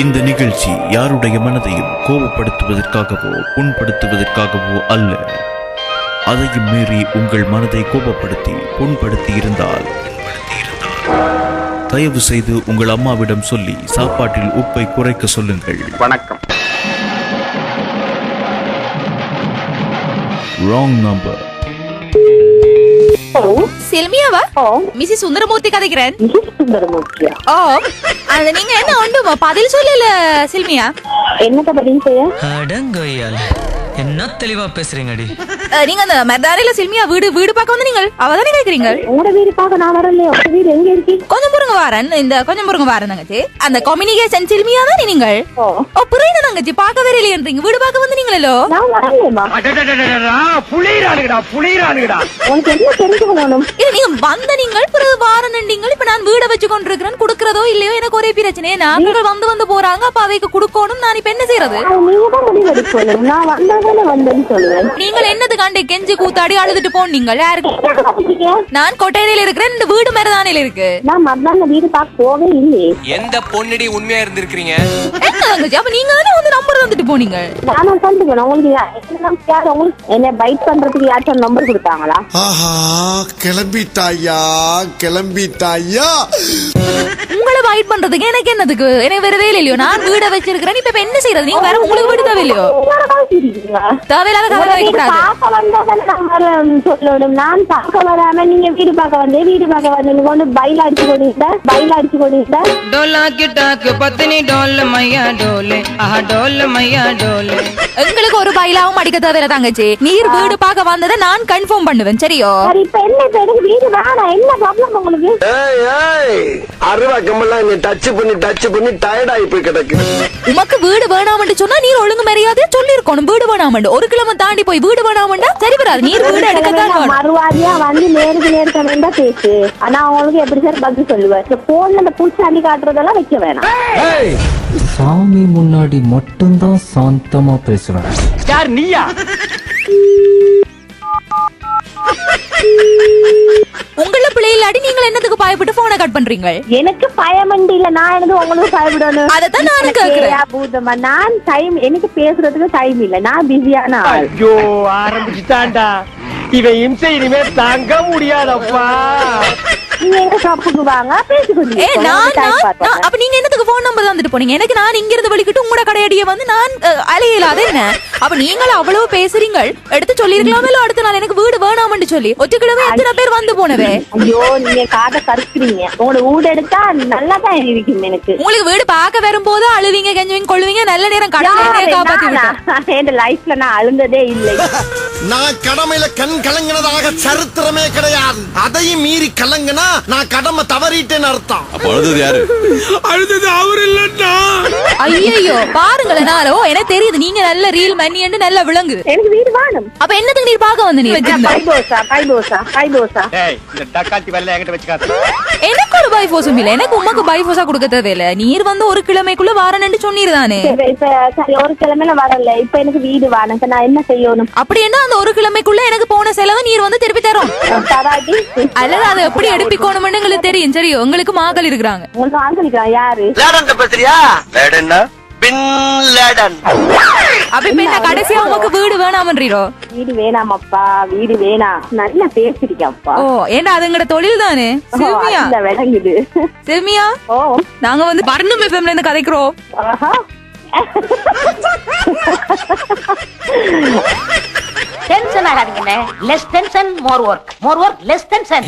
இந்த நிகழ்ச்சி யாருடைய மனதையும் கோபப்படுத்துவதற்காகவோ புண்படுத்துவதற்காகவோ அல்ல. அதையும் மீறி உங்கள் மனதை கோபப்படுத்தி புண்படுத்தி இருந்தால் தயவு செய்து உங்கள் அம்மாவிடம் சொல்லி சாப்பாட்டில் உப்பை குறைக்க சொல்லுங்கள். வணக்கம். ராங் நம்பர் செல்மியாவா? ஓ மிஸ்ஸஸ் சுந்தரமூர்த்தி கதைக்கிறேன். ஓ அது நீங்க என்ன ஒன்று பதில் சொல்லல செல்மியா? என்னத்த பதில் செய்ய? என்ன தெளிவா பேசுறீங்கடி? நீங்க அந்த மர்தாரில செல்மியா வீடு வீடு பார்க்க வந்து நீங்கள் அவதானே கேக்குறீங்க உங்களோட வீடு பார்க்க நான் வரலையே. உங்க வீடு எங்க இருக்கு? கொஞ்சம் பொறுங்க வாரன் இந்த கொஞ்சம் பொறுங்க வாரன் தங்கச்சி. அந்த கம்யூனிகேஷன் செல்மியா தானே நீங்கள்? ஓ. புரியுது தங்கச்சி பார்க்க வேற இல்லையன்றீங்க வீடு பார்க்க வந்து நீங்களோ நான் வரலையேம்மா. புளியறானுங்கடா புளியறானுங்கடா உனக்கு என்ன தெரிஞ்சுக்கணும் நீங்க வந்த நீங்கள் பிறகு வாரன் நீங்கள் இப்ப நான் வீட வச்சு கொண்டிருக்கிறேன். கொடுக்கறதோ இல்லையோ எனக்கு ஒரே பிரச்சனை. நாங்கள் வந்து வந்து போறாங்க. அப்ப அவைக்கு கொடுக்கணும். நான் இப்ப என்ன செய்யறது? நீங்கள் என்னதுக்காண்டி கெஞ்சி கூத்தாடி அழுதுட்டு போனீங்க? யாருக்கு? நான் கொட்டையில இருக்கிறேன். இந்த வீடு மருதானையில இருக்கு. நான் மத்தியான வீடு பார்க்க போவே இல்லையே எந்த பொண்ணுடி உண்மையா இருந்திருக்கிறீங்க? என்ன தங்கச்சி? அப்ப நீங்க தானே வந்து நம்பர் தந்துட்டு போனீங்க? நானும் கண்டுக்கணும் உங்களுக்கு என்ன யார்? உங்களுக்கு என்ன பைட் பண்றதுக்கு யார்ட்டும் நம்பர் கொடுத்தாங்களா? ஆஹா கிளம்பிட்டாயா? கிளம்பிட்டாயா? Yeah. ஃபைட் பண்றதுக்கு எனக்கு என்னதுக்கு? எனக்கு வேற இல்லையோ? நான் வீட வச்சிருக்கிறேன். இப்ப என்ன செய்யறது? நீங்க வேற உங்களுக்கு வீடு தேவையில்லையோ? தேவையில்லாத கவலை வைக்கக்கூடாது சொல்லணும். நான் பார்க்க வராம நீங்க வீடு பார்க்க வந்தேன் வீடு பார்க்க வந்து. கொண்டு பைல அடிச்சு கொண்டு பைல அடிச்சு கொண்டு டோலா கிட்டாக்கு பத்தினி டோல் மையா டோலே. ஆஹா டோல் மையா டோலே. எங்களுக்கு ஒரு பைலாவும் அடிக்க தேவையில்ல தங்கச்சி. நீர் வீடு பார்க்க வந்ததை நான் கன்ஃபார்ம் பண்ணுவேன் சரியோ? இப்ப என்ன வீடு வேணாம். என்ன ப்ராப்ளம் உங்களுக்கு? அருவா கம்பல் கம்பெல்லாம் நீ டச் பண்ணி டச் பண்ணி டயர்ட் ஆகி போய் கிடக்கு. உமக்கு வீடு வேணாமன்னு சொன்னா நீர் ஒழுங்கு மரியாதையா சொல்லிருக்கணும் வீடு வேணாமண்டு. ஒரு கிலோமீட்டர் தாண்டி போய் வீடு வேணாமண்டா? சரி வராது நீர் வீடு எடுக்கத்தான் வேணும். மறுவாதியா வந்து நேருக்கு நேருக்கு வேண்டாம் பேசு. ஆனா அவங்களுக்கு எப்படி சார் பதில் சொல்லுவேன் இந்த போன்ல இந்த புல்சாண்டி காட்டுறதெல்லாம் வைக்க வேணாம். சாமி முன்னாடி மட்டும்தான் சாந்தமா பேசுவேன் யார் நீயா? நீங்கள் என்னத்துக்கு பயப்பட்டு போனை கட் பண்றீங்க எனக்கு பயமண்டி இல்ல நான் எனக்கு உங்களுக்கு பயப்படணும்? அதைத்தான் எனக்கு கேக்குறேன். ஏயா பூதம்மா, நான் டைம் எனக்கு பேசுறதுக்கு டைம் இல்ல. நான் பிஸியான ஆள். ஐயோ ஆரம்பிச்சுட்டான்டா. இவன் இம்சை இனிமே தாங்க முடியாதப்பா. நான் நான் நான்- அப்ப நீங்க என்னத்துக்கு போன் நம்பர் தந்துட்டு போனீங்க? எனக்கு நான் இங்க இருந்து வலிக்கிட்டு உங்களோட கடையடிய வந்து நான் அஹ், அலையல அது என்ன? அப்ப நீங்களும் அவ்வளவு பேசுறீங்க எடுத்து சொல்லிருக்கலாமே அடுத்த நாள் எனக்கு வீடு வேணாம்னு சொல்லி. ஒற்றுக்கிழமை எத்தனை பேர் வந்து போனவே? ஐயோ நீங்க காட்ட கருக்குறீங்க உங்களோட ஊடு எடுத்தா நல்லா தான் இருக்கும் எனக்கு. உங்களுக்கு வீடு பார்க்க வரும்போது அழுவீங்க கெஞ்சுவீங்க கொள்வீங்க நல்ல நேரம் கடலை காப்பாத்தி என் லைஃப்ல நான் அழுந்ததே இல்லை. நான் கடமையில கண் கலங்கினதாக சரித்திரமே கிடையாது. அதையும் மீறி கலங்கினா நான் கடமை தவறிட்டேன்னு அர்த்தம். அழுதது அவர் இல்லன்னா ஐயோ பாருங்களேன் எனக்கு தெரியுது நீங்க நல்ல ரீல் மணியன்னு நல்ல விளங்குது எனக்கு வீடு வேணும் அப்ப என்னத்துக்கு நீ பார்க்க வந்து நீ? வச்சிருந்த பை தோசா பை தோசா பை தோசா ஏய் இந்த டக்காத்தி வெள்ள என்கிட்ட வச்சுக்காத. எனக்கு ஒரு பைஃபோஸும் இல்ல எனக்கு உமக்கு பைஃபோஸா கொடுக்க தேவையில்ல. நீர் வந்து ஒரு கிழமைக்குள்ள வாரன்னு சொன்னீர் தானே இப்ப இப்ப சரி ஒரு கிழமையில வரல. இப்ப எனக்கு வீடு வேணும் இப்ப நான் என்ன செய்யணும்? அப்படி என்ன? அந்த ஒரு கிழமைக்குள்ள எனக்கு போன செலவு நீர் வந்து திருப்பி தரும். அல்லது அதை எப்படி எடுப்பிக்கணும்னு எங்களுக்கு தெரியும். சரி உங்களுக்கு மாக்கள் இருக்கிறாங்க. உங்களுக்கு ஆங்கிலிக்கலாம் யாரு? லேடன் பேசுறியா? லேடன்னா பின் லேடன் அப்ப இப்ப என்ன கடைசியா உமக்கு வீடு வேணாமன்றீரோ? வீடு வேணாமப்பா வீடு வேணாம் நல்லா பேசிருக்கப்பா ஓ ஏண்டா அதுங்கட தொழில் தானே? விளங்குது சில்மியா ஓ. நாங்க வந்து வர்ணம் எஃப்எம்ல இருந்து கதைக்கிறோம். Tension less tension more work more work less tension